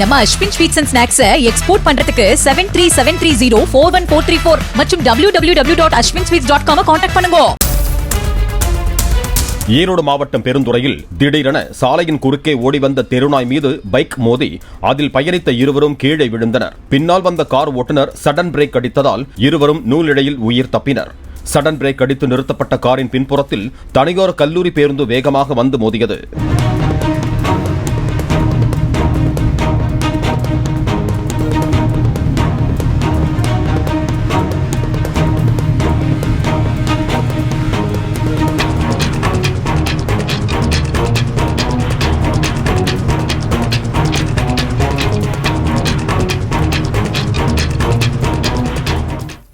நம்ம Ashwin sweets and snacks export பண்றதுக்கு seven three seven three zero four one four three four மற்றும் W W W dot Ashwin sweets dot com contact பண்ணுங்க. ஈரோடு மாவட்டம் பெருந்துறையில் திடீரென சாலையின் குறுக்கே ஓடி வந்த தெருநாய் மீது பைக் மோதி அதில் பயணித்த இருவரும் கீழே விழுந்தனர். பின்னால் வந்த கார் ஓட்டுநர் சடன் பிரேக் அடித்ததால் இருவரும் நூலிழையில் உயிர் தப்பினர். சடன் பிரேக் அடித்து நிறுத்தப்பட்ட காரின் பின்புறத்தில் தனியோர் கல்லூரி பேருந்து வேகமாக வந்து மோதியது.